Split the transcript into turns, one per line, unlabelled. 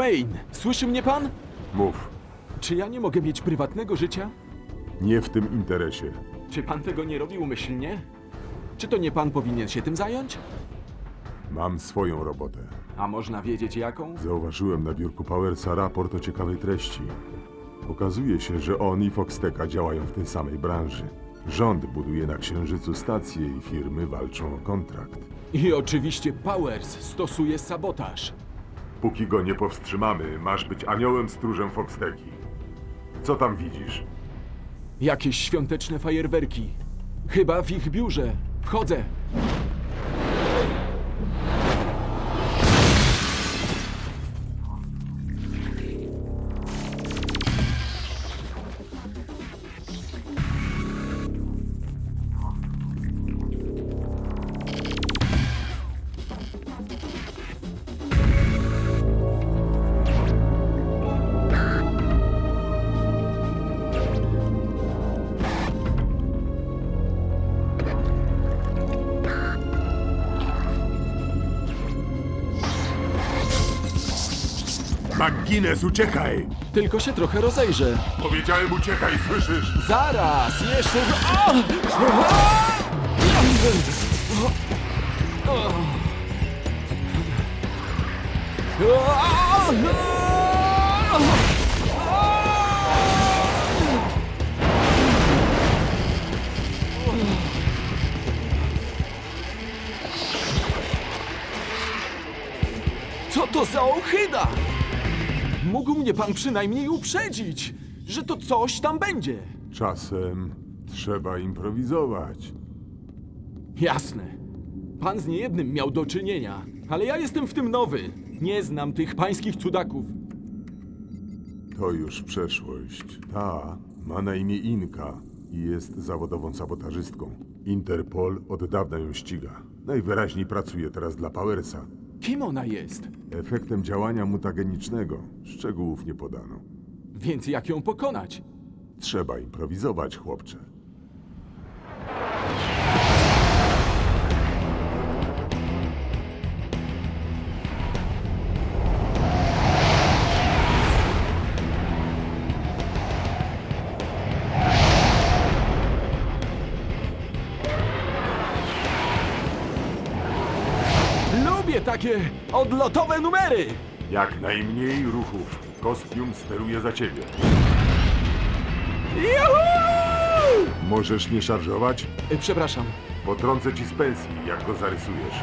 Wayne, słyszy mnie pan?
Mów.
Czy ja nie mogę mieć prywatnego życia?
Nie w tym interesie.
Czy pan tego nie robi umyślnie? Czy to nie pan powinien się tym zająć?
Mam swoją robotę.
A można wiedzieć jaką?
Zauważyłem na biurku Powersa raport o ciekawej treści. Okazuje się, że on i Foxteka działają w tej samej branży. Rząd buduje na Księżycu stacje i firmy walczą o kontrakt.
I oczywiście Powers stosuje sabotaż.
Póki go nie powstrzymamy, masz być aniołem stróżem Foxteki. Co tam widzisz?
Jakieś świąteczne fajerwerki. Chyba w ich biurze. Wchodzę.
McGuinness, uciekaj!
Tylko się trochę rozejrzę.
Powiedziałem uciekaj, słyszysz?
Zaraz! Jeszcze... O! Co to za ochyda? Mógł mnie pan przynajmniej uprzedzić, że to coś tam będzie.
Czasem trzeba improwizować.
Jasne. Pan z niejednym miał do czynienia, ale ja jestem w tym nowy. Nie znam tych pańskich cudaków.
To już przeszłość. Ta ma na imię Inka i jest zawodową sabotażystką. Interpol od dawna ją ściga. Najwyraźniej pracuje teraz dla Powersa.
Kim ona jest?
Efektem działania mutagenicznego. Szczegółów nie podano.
Więc jak ją pokonać?
Trzeba improwizować, chłopcze.
Lubię takie odlotowe numery!
Jak najmniej ruchów. Kostium steruje za ciebie.
Juhu!
Możesz nie szarżować?
E, Przepraszam.
Potrącę ci z pensji, jak go zarysujesz.